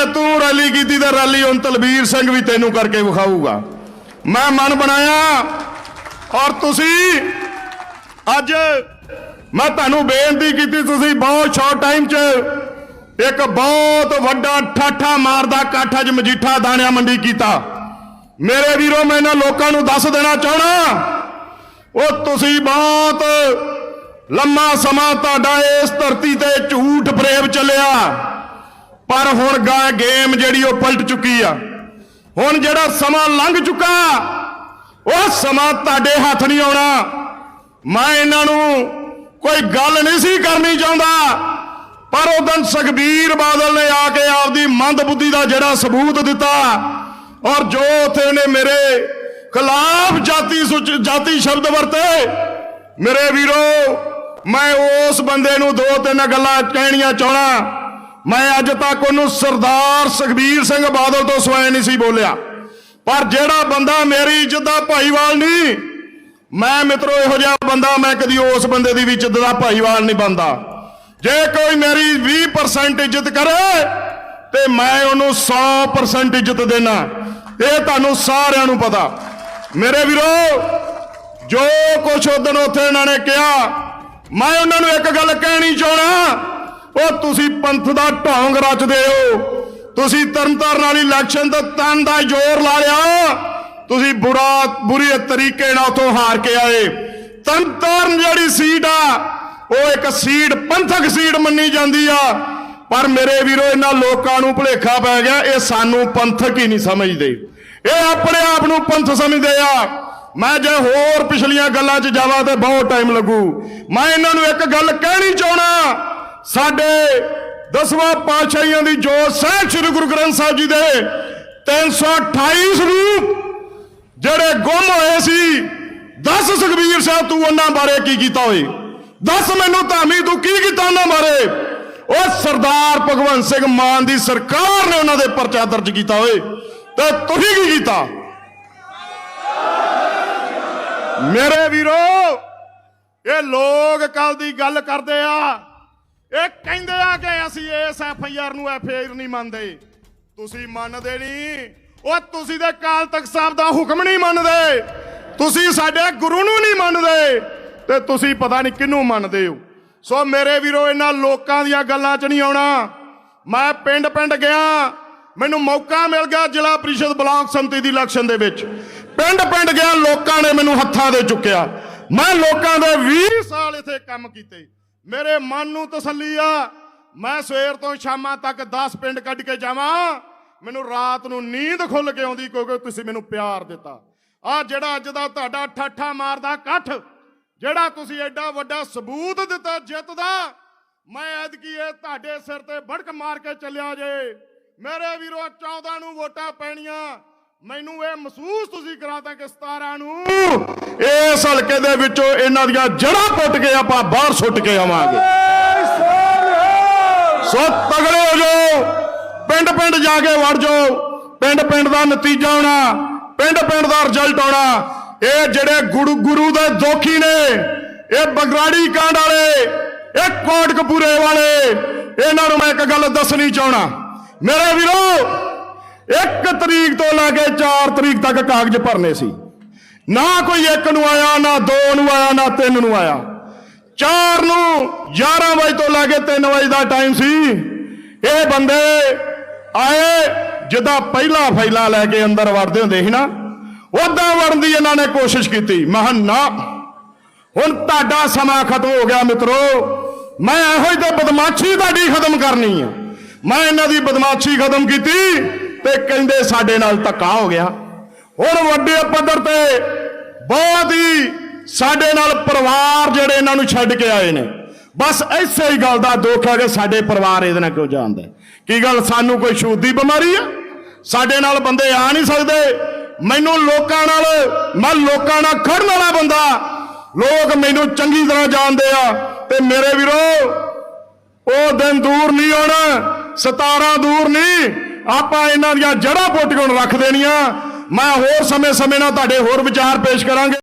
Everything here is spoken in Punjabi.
ਜੇ ਤੂੰ ਰੈਲੀ ਕੀਤੀ ਤੇ ਰੈਲੀ, ਹੁਣ ਤਲਬੀਰ ਸਿੰਘ ਵੀ ਤੈਨੂੰ ਕਰਕੇ ਵਿਖਾਊਗਾ। ਮੈਂ ਮਨ ਬਣਾਇਆ, ਔਰ ਤੁਸੀਂ ਅੱਜ ਮੈਂ ਤੁਹਾਨੂੰ ਬੇਨਤੀ ਕੀਤੀ, ਤੁਸੀਂ ਬਹੁਤ ਸ਼ਾਰਟ ਟਾਈਮ 'ਚ ਇੱਕ ਬਹੁਤ ਵੱਡਾ ਠਾਠਾ ਮਾਰਦਾ ਇਕੱਠ ਅੱਜ ਮਜੀਠਾ ਦਾਣਿਆ ਮੰਡੀ ਕੀਤਾ। ਮੇਰੇ ਵੀਰੋ, ਮੈਂ ਇਹਨਾਂ ਲੋਕਾਂ ਨੂੰ ਦੱਸ ਦੇਣਾ ਚਾਹਣਾ, ਉਹ ਤੁਸੀਂ ਬਹੁਤ ਲੰਮਾ ਸਮਾਂ ਤੁਹਾਡਾ ਇਸ ਧਰਤੀ ਤੇ ਝੂਠ ਪ੍ਰੇਮ ਚੱਲਿਆ। ਪਰ ਹੁਣ ਗਾ ਗੇਮ ਜਿਹੜੀ ਉਹ ਪਲਟ ਚੁੱਕੀ ਆ। ਹੁਣ ਜਿਹੜਾ ਸਮਾਂ ਲੰਘ ਚੁੱਕਾ, ਉਹ ਸਮਾਂ ਤੁਹਾਡੇ ਹੱਥ ਨਹੀਂ ਆਉਣਾ। ਮੈਂ ਇਹਨਾਂ ਨੂੰ ਕੋਈ ਗੱਲ ਨਹੀਂ ਸੀ ਕਰਨੀ ਚਾਹੁੰਦਾ, ਪਰ ਉਦੋਂ ਸੁਖਬੀਰ ਬਾਦਲ ਨੇ ਆ ਕੇ ਆਪਦੀ ਮੰਦ ਬੁੱਧੀ ਦਾ ਜਿਹੜਾ ਸਬੂਤ ਦਿੱਤਾ ਔਰ ਜੋ ਉੱਥੇ ਉਹਨੇ ਮੇਰੇ ਖਿਲਾਫ ਜਾਤੀ ਸੁਚ- ਜਾਤੀ ਸ਼ਬਦ ਵਰਤੇ, ਮੇਰੇ ਵੀਰੋ, ਮੈਂ ਉਸ ਬੰਦੇ ਨੂੰ ਦੋ ਤਿੰਨ ਗੱਲਾਂ ਕਹਿਣੀਆਂ ਚਾਹਣਾ ਮੈਂ ਅੱਜ ਤੱਕ ਉਹਨੂੰ ਸਰਦਾਰ ਸੁਖਬੀਰ ਸਿੰਘ ਬਾਦਲ ਤੋਂ ਸਵਾਏ ਨਹੀਂ ਸੀ ਬੋਲਿਆ। ਪਰ ਜਿਹੜਾ ਬੰਦਾ ਮੇਰੀ ਇੱਜ਼ਤ ਦਾ ਭਾਈਵਾਲ ਨਹੀਂ, ਮੈਂ ਮਿੱਤਰੋ ਇਹੋ ਜਿਹਾ ਬੰਦਾ ਮੈਂ ਕਦੀ ਉਸ ਬੰਦੇ ਦੀ ਵੀ ਇੱਜ਼ਤ ਦਾ ਭਾਈਵਾਲ ਨਹੀਂ ਬੰਦਾ ਜੇ ਕੋਈ ਮੇਰੀ 20% ਇੱਜ਼ਤ ਕਰੇ, ਤੇ ਮੈਂ ਉਹਨੂੰ 100% ਇੱਜ਼ਤ ਦੇਣਾ। ਇਹ ਤੁਹਾਨੂੰ ਸਾਰਿਆਂ ਨੂੰ ਪਤਾ। ਮੇਰੇ ਵੀਰੋ, ਜੋ ਕੁਛ ਉਦੋਂ ਉੱਥੇ ਇਹਨਾਂ ਨੇ ਕਿਹਾ, ਮੈਂ ਉਹਨਾਂ ਨੂੰ ਇੱਕ ਗੱਲ ਕਹਿਣੀ ਚਾਹਣਾ ਉਹ ਤੁਸੀਂ ਪੰਥ ਦਾ ਢੋਂਗ ਰਚਦੇ ਹੋ। ਤੁਸੀਂ ਤਰਨਤਾਰਨ ਵਾਲੀ ਇਲੈਕਸ਼ਨ ਤੇ ਤਨ ਦਾ ਜ਼ੋਰ ਲਾ ਲਿਆ। ਤੁਸੀਂ ਬੁਰਾ, ਬੁਰੀ ਤਰੀਕੇ ਨਾਲ ਉਥੋਂ ਹਾਰ ਕੇ ਆਏ। ਤਰਨਤਾਰਨ ਜਿਹੜੀ ਸੀਟ ਆ, ਉਹ ਇੱਕ ਸੀਟ ਪੰਥਕ ਸੀਟ ਮੰਨੀ ਜਾਂਦੀ ਆ। ਪਰ ਮੇਰੇ ਵੀਰੋ, ਇਹਨਾਂ ਲੋਕਾਂ ਨੂੰ ਭੁਲੇਖਾ ਪੈ ਗਿਆ, ਇਹ ਸਾਨੂੰ ਪੰਥਕ ਹੀ ਨਹੀਂ ਸਮਝਦੇ। ਇਹ ਆਪਣੇ ਆਪ ਨੂੰ ਪੰਥ ਸਮਝਦੇ ਆ। ਮੈਂ ਜੇ ਹੋਰ ਪਿਛਲੀਆਂ ਗੱਲਾਂ 'ਚ ਜਾਵਾਂ ਤੇ ਬਹੁਤ ਟਾਈਮ ਲੱਗੂ। ਮੈਂ ਇਹਨਾਂ ਨੂੰ ਇੱਕ ਗੱਲ ਕਹਿਣੀ ਚਾਹਣਾ ਸਾਡੇ ਦਸਵਾਂ ਪਾਤਸ਼ਾਹੀਆਂ ਦੀ ਜੋਤ ਸਾਹਿਬ ਸ੍ਰੀ ਗੁਰੂ ਗ੍ਰੰਥ ਸਾਹਿਬ ਜੀ ਦੇ 328 ਸਰੂਪ, ਜਿਹੜੇ ਗੁੰਮ ਹੋਏ ਸੀ। ਦੱਸ ਸੁਖਬੀਰ ਸਾਹਿਬ, ਤੂੰ ਉਹਨਾਂ ਬਾਰੇ ਕੀ ਕੀਤਾ ਹੋਏ? ਦੱਸ ਮੈਨੂੰ ਧਾਮੀ, ਤੂੰ ਕੀ ਕੀਤਾ ਉਹਨਾਂ ਬਾਰੇ? ਉਹ ਸਰਦਾਰ ਭਗਵੰਤ ਸਿੰਘ ਮਾਨ ਦੀ ਸਰਕਾਰ ਨੇ ਉਹਨਾਂ ਦੇ ਪਰਚਾ ਦਰਜ ਕੀਤਾ ਹੋਏ। ਤੇ ਤੁਸੀਂ ਕੀ ਕੀਤਾ? ਮੇਰੇ ਵੀਰੋ, ਇਹ ਲੋਕ ਕੱਲ ਦੀ ਗੱਲ ਕਰਦੇ ਆ। ਇਹ ਕਹਿੰਦੇ ਆ ਕਿ ਅਸੀਂ ਇਸ ਐਫ ਆਈ ਆਰ ਨੂੰ ਐਫ ਆਈ ਆਰ ਨਹੀਂ ਮੰਨਦੇ। ਤੁਸੀਂ ਮੰਨਦੇ ਨਹੀਂ। ਉਹ ਤੁਸੀਂ ਤੇ ਕਾਲ ਤਖਤ ਸਾਹਿਬ ਦਾ ਹੁਕਮ ਨਹੀਂ ਮੰਨਦੇ। ਤੁਸੀਂ ਸਾਡੇ ਗੁਰੂ ਨੂੰ ਨਹੀਂ ਮੰਨਦੇ। ਤੇ ਤੁਸੀਂ ਪਤਾ ਨਹੀਂ ਕਿਹਨੂੰ ਮੰਨਦੇ ਹੋ। ਸੋ ਮੇਰੇ ਵੀਰੋ, ਇਹਨਾਂ ਲੋਕਾਂ ਦੀਆਂ ਗੱਲਾਂ 'ਚ ਨਹੀਂ ਆਉਣਾ। ਮੈਂ ਪਿੰਡ ਪਿੰਡ ਗਿਆ। ਮੈਨੂੰ ਮੌਕਾ ਮਿਲ ਗਿਆ ਜ਼ਿਲ੍ਹਾ ਪ੍ਰੀਸ਼ਦ ਬਲਾਕ ਸੰਮਤੀ ਦੀ ਇਲੈਕਸ਼ਨ ਦੇ ਵਿੱਚ। ਪਿੰਡ ਪਿੰਡ ਗਿਆ, ਲੋਕਾਂ ਨੇ ਮੈਨੂੰ ਹੱਥਾਂ ਦੇ ਚੁੱਕਿਆ। ਮੈਂ ਲੋਕਾਂ ਦੇ 20 ਸਾਲ ਇੱਥੇ ਕੰਮ ਕੀਤੇ। ਮੇਰੇ ਮਨ ਨੂੰ ਤਸੱਲੀ ਆ। ਮੈਂ ਸਵੇਰ ਤੋਂ ਸ਼ਾਮਾਂ ਤੱਕ 10 ਪਿੰਡ ਕੱਢ ਕੇ ਜਾਵਾਂ। ਮੈਨੂੰ ਰਾਤ ਨੂੰ ਨੀਂਦ ਖੁੱਲ ਕੇ ਆਉਂਦੀ ਕਿਉਂਕਿ ਤੁਸੀਂ ਮੈਨੂੰ ਪਿਆਰ ਦਿੱਤਾ। ਆ ਜਿਹੜਾ ਅੱਜ ਦਾ ਤੁਹਾਡਾ ਠਾਠਾ ਮਾਰਦਾ ਇਕੱਠ, ਜਿਹੜਾ ਤੁਸੀਂ ਐਡਾ ਵੱਡਾ ਸਬੂਤ ਦਿੱਤਾ ਜਿੱਤ ਦਾ, ਮੈਂ ਐਦਕੀ ਇਹ ਤੁਹਾਡੇ ਸਿਰ ਤੇ ਭੜਕ ਮਾਰ ਕੇ ਚੱਲਿਆ ਜੇ। ਮੇਰੇ ਵੀਰੋ 14 ਨੂੰ ਵੋਟਾਂ ਪੈਣੀਆਂ। ਮੈਨੂੰ ਇਹ ਮਹਿਸੂਸ ਤੁਸੀਂ ਕਰਾਤਾ ਕਿ 17 ਨੂੰ ਇਸ ਹਲਕੇ ਦੇ ਵਿੱਚੋਂ ਇਹਨਾਂ ਦੀਆਂ ਜੜਾਂ ਪੁੱਟ ਕੇ ਆਪਾਂ ਬਾਹਰ ਸੁੱਟ ਕੇ ਆਵਾਂਗੇ। ਸੋ ਤਗੜੇ ਹੋ ਜਾਓ। ਪਿੰਡ ਪਿੰਡ ਜਾ ਕੇ ਵੜ ਜਾਓ। ਪਿੰਡ ਪਿੰਡ ਦਾ ਨਤੀਜਾ ਆਉਣਾ ਪਿੰਡ ਪਿੰਡ ਦਾ ਰਿਜ਼ਲਟ ਆਉਣਾ। ਇਹ ਜਿਹੜੇ ਗੁਰੂ ਗੁਰੂ ਦੇ ਦੋਖੀ ਨੇ, ਇਹ ਬਗਰਾੜੀ ਕਾਂਡ ਵਾਲੇ, ਇਹ ਕੋਟਕਪੂਰੇ ਵਾਲੇ, ਇਹਨਾਂ ਨੂੰ ਮੈਂ ਇੱਕ ਗੱਲ ਦੱਸਣੀ ਚਾਹਣਾ ਮੇਰੇ ਵੀਰੋ ਇੱਕ ਤਰੀਕ ਤੋਂ ਲੈ ਕੇ 4 ਤਰੀਕ ਤੱਕ ਕਾਗਜ਼ ਭਰਨੇ ਸੀ। ਨਾ ਕੋਈ ਇੱਕ ਨੂੰ ਆਇਆ, ਨਾ ਦੋ ਨੂੰ ਆਇਆ, ਨਾ ਤਿੰਨ ਨੂੰ ਆਇਆ। 4 ਨੂੰ 11 ਵਜੇ ਤੋਂ ਲੈ ਕੇ 3 ਵਜੇ ਦਾ ਟਾਈਮ ਸੀ। ਇਹ ਬੰਦੇ ਆਏ, ਜਿੱਦਾਂ ਪਹਿਲਾ ਫੈਲਾ ਲੈ ਕੇ ਅੰਦਰ ਵੜਦੇ ਹੁੰਦੇ ਸੀ ਨਾ, ਉਦਾਂ ਵੜਨ ਦੀ ਇਹਨਾਂ ਨੇ ਕੋਸ਼ਿਸ਼ ਕੀਤੀ। ਮੈਂ ਨਾ, ਹੁਣ ਤੁਹਾਡਾ ਸਮਾਂ ਖਤਮ ਹੋ ਗਿਆ ਮਿੱਤਰੋ। ਮੈਂ ਇਹੋ ਹੀ ਤੇ ਬਦਮਾਸ਼ੀ ਤੁਹਾਡੀ ਖਤਮ ਕਰਨੀ ਹੈ ਮੈਂ ਇਹਨਾਂ ਦੀ ਬਦਮਾਸ਼ੀ ਖਤਮ ਕੀਤੀ। ਤੇ ਕਹਿੰਦੇ ਸਾਡੇ ਨਾਲ ਧੱਕਾ ਹੋ ਗਿਆ। ਹੁਣ ਵੱਡੇ ਪੱਧਰ ਤੇ ਬਹੁਤ ਹੀ ਸਾਡੇ ਨਾਲ ਪਰਿਵਾਰ ਜਿਹੜੇ ਇਹਨਾਂ ਨੂੰ ਛੱਡ ਕੇ ਆਏ ਨੇ। ਬਸ ਐਸੇ ਹੀ ਗੱਲ ਦਾ ਦੁੱਖ ਹੈ ਕਿ ਸਾਡੇ ਪਰਿਵਾਰ ਇਹਦੇ ਨਾਲ ਕਿਉਂ ਜਾਂਦਾ ਕੀ ਗੱਲ ਸਾਨੂੰ ਕੋਈ ਛੂਤ ਦੀ ਬਿਮਾਰੀ ਆ? ਸਾਡੇ ਨਾਲ ਬੰਦੇ ਆ ਨਹੀਂ ਸਕਦੇ। ਮੈਨੂੰ ਲੋਕਾਂ ਨਾਲ, ਮੈਂ ਲੋਕਾਂ ਨਾਲ ਖੜਨ ਵਾਲਾ ਬੰਦਾ। ਲੋਕ ਮੈਨੂੰ ਚੰਗੀ ਤਰ੍ਹਾਂ ਜਾਣਦੇ ਆ ਤੇ ਮੇਰੇ ਵੀਰੋ, ਉਹ ਦਿਨ ਦੂਰ ਨਹੀਂ ਆਉਣਾ 17 ਦੂਰ ਨਹੀਂ। ਆਪਾਂ ਇਹਨਾਂ ਦੀਆਂ ਜੜ੍ਹਾਂ ਪੁੱਟ ਕੇ ਰੱਖ ਦੇਣੀਆਂ ਮੈਂ ਹੋਰ ਸਮੇਂ ਸਮੇਂ ਨਾਲ ਤੁਹਾਡੇ ਹੋਰ ਵਿਚਾਰ ਪੇਸ਼ ਕਰਾਂਗੇ।